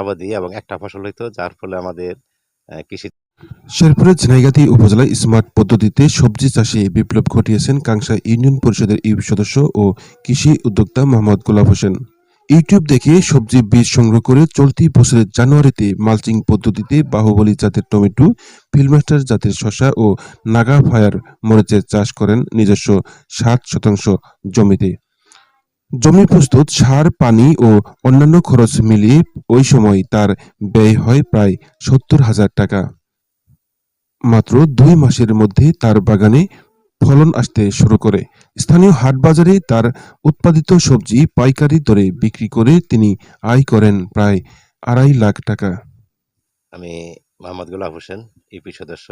আবাদি এবং একটা ফসল হইতো, যার ফলে আমাদের কৃষি শেরপুরের ঝিনাইগাতি উপজেলায় স্মার্ট পদ্ধতিতে সবজি চাষে বিপ্লব ঘটিয়েছেন কাংসা ইউনিয়ন পরিষদের ইউপি সদস্য ও কৃষি উদ্যোক্তা মোহাম্মদ গোলাপ হোসেন। ইউটিউব দেখে সবজি বীজ সংগ্রহ করে চলতি বছরের জানুয়ারিতে মালচিং পদ্ধতিতে বাহুবলী জাতের টমেটো ফিল্মাস্টার জাতের শসা ও নাগা ফায়ার মরিচের চাষ করেন নিজস্ব ষাট শতাংশ জমিতে। জমি প্রস্তুত, সার, পানি ও অন্যান্য খরচ মিলিয়ে ওই সময় তার ব্যয় হয় প্রায় সত্তর হাজার টাকা। মাত্র দুই মাসের মধ্যে তার বাগানে ফলন আসতে শুরু করে। স্থানীয় হাট বাজারে তার উৎপাদিত সবজি পাইকারি দরে বিক্রি করে তিনি আয় করেন প্রায় আড়াই লাখ টাকা। আমি মোহাম্মদ গোলাপ হোসেন ইউপি সদস্য,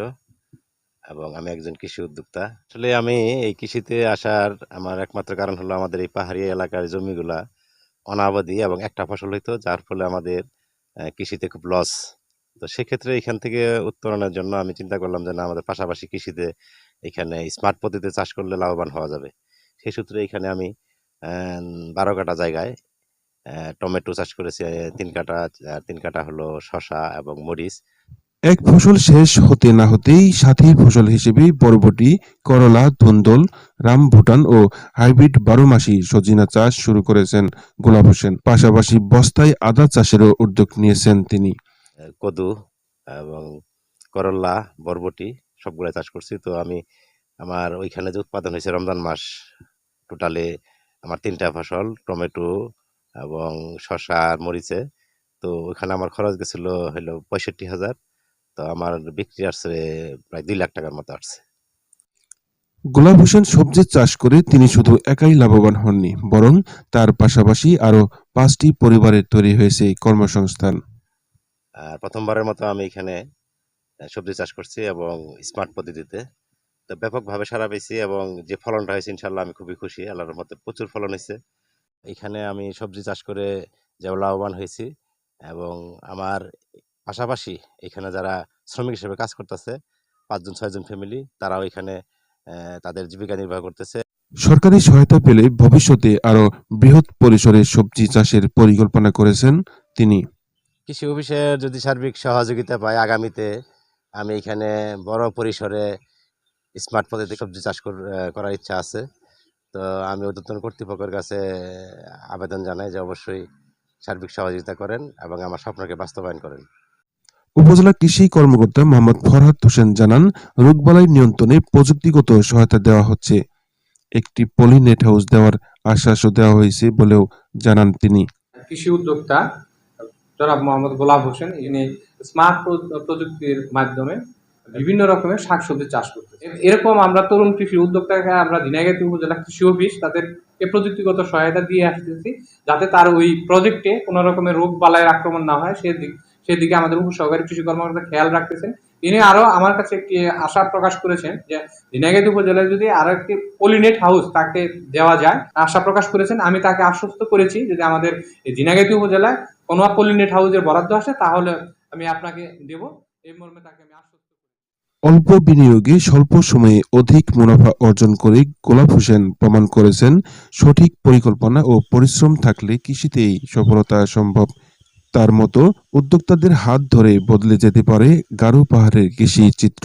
এবং আমি একজন কৃষি উদ্যোক্তা। আসলে আমি এই কৃষিতে আসার আমার একমাত্র কারণ হলো আমাদের এই পাহাড়ি এলাকার জমিগুলা অনাবাদি এবং একটা ফসল হইতো, যার ফলে আমাদের কৃষিতে খুব লস তো সেক্ষেত্রে এখান থেকে উত্তরণের জন্য আমি চিন্তা করলাম যে, না, আমাদের পাশাপাশি কৃষিতে এখানে স্মার্ট পদ্ধতিতে চাষ করলে লাভবান হওয়া যাবে। সেই সূত্রে এখানে আমি বারো কাটা জায়গায় টমেটো চাষ করেছি তিন কাটা তিন কাটা হলো শসা এবং মরিচ। এক ফসল শেষ হতে না হতেই সাথী ফসল হিসেবে বরবটি করলা, ধুন্দল, রাম ভুটান ও হাইব্রিড বারোমাসি সজিনা চাষ শুরু করেছেন গোলাপ হোসেন। পাশাপাশি বস্তায় আদা চাষেরও উদ্যোগ নিয়েছেন তিনি। কদু এবং করল্লা বরবটি সবগুলো চাষ করছি। তো আমি আমার ওইখানে যে উৎপাদন হয়েছে রমজান মাস টোটালে আমার তিনটা ফসল, টমেটো এবং শসা আর মরিচে। তো ওইখানে আমার খরচ গেছিল হলো পঁয়ষট্টি হাজার। তো আমার বিক্রি আসছে প্রায় দুই লাখ টাকার মতো আসছে। গোলাপ হোসেন সবজি চাষ করে তিনি শুধু একাই লাভবান হননি বরং তার পাশাপাশি আরও পাঁচটি পরিবারের তৈরি হয়েছে কর্মসংস্থান। আর প্রথমবারের মতো আমি এখানে সবজি চাষ করছি এবং স্মার্ট পদ্ধতিতে। তো ব্যাপকভাবে সারা পেয়েছি এবং যে ফলনটা হয়েছে ইনশাল্লাহ আমি খুবই খুশি আল্লাহর মধ্যে প্রচুর ফলন হয়েছে। এখানে আমি সবজি চাষ করে যে লাভবান হয়েছি এবং আমার পাশাপাশি এখানে যারা শ্রমিক হিসেবে কাজ করতেছে পাঁচজন ছয়জন ফ্যামিলি তারাও এখানে তাদের জীবিকা নির্বাহ করতেছে। সরকারি সহায়তা পেলে ভবিষ্যতে আরও বৃহৎ পরিসরে সবজি চাষের পরিকল্পনা করেছেন তিনি। কৃষি অফিসের যদি সার্বিক সহযোগিতা পাই আগামীতে আমি এখানে বড় পরিসরে স্মার্ট পদ্ধতি সবজি চাষ করার ইচ্ছা আছে। তো আমি ঊর্ধ্বতন কর্তৃপক্ষের কাছে আবেদন জানাই যে অবশ্যই সার্বিক সহযোগিতা করেন এবং আমার স্বপ্নকে বাস্তবায়ন করেন। উপজেলা কৃষি কর্মকর্তা মোহাম্মদ ফরহাদ হোসেন জানান, রোগবালাই নিয়ন্ত্রণে প্রযুক্তিগত সহায়তা দেওয়া হচ্ছে। একটি পলিনেট হাউস দেওয়ার আশ্বাসও দেওয়া হয়েছে বলেও জানান তিনি। কৃষি উদ্যোক্তা জনাব মোহাম্মদ গোলাপ হোসেন, ইনি স্মার্ট প্রযুক্তির মাধ্যমে বিভিন্ন রকমের শাকসবজি চাষ করতেছে এ- এরকম আমরা তরুণ কৃষি উদ্যোক্তাকে আমরা দিনাগাতি উপজেলা কৃষি অফিস তাদেরকে প্রযুক্তিগত সহায়তা দিয়ে আসতেছি, যাতে তার ওই প্রজেক্টে কোনো রকমের রোগ বালাইয়ের আক্রমণ না হয় সেদিক সেদিকে আমাদের উপসহকারী কৃষি কর্মকর্তা খেয়াল রাখতেছেন। তিনি আরও আমার কাছে একটি আশা প্রকাশ করেছেন যে দিনাগাতি উপজেলায় যদি আরও একটি পলিনেট হাউস তাকে দেওয়া যায়, আশা প্রকাশ করেছেন। আমি তাকে আশ্বস্ত করেছি যদি আমাদের দিনাগাতি উপজেলায় কোনো পলিনেট হাউসের বরাদ্দ আসে, তাহলে আমি আপনাকে দেব। এই মর্মে তাকে আমি আশ্বস্ত অল্প বিনিয়োগে স্বল্প সময়ে অধিক মুনাফা অর্জন করে গোলাপ হোসেন প্রমাণ করেছেন, সঠিক পরিকল্পনা ও পরিশ্রম থাকলে কৃষিতেই সফলতা সম্ভব। তার মতো উদ্যোক্তাদের হাত ধরে বদলে যেতে পারে গারো পাহাড়ের কৃষি চিত্র।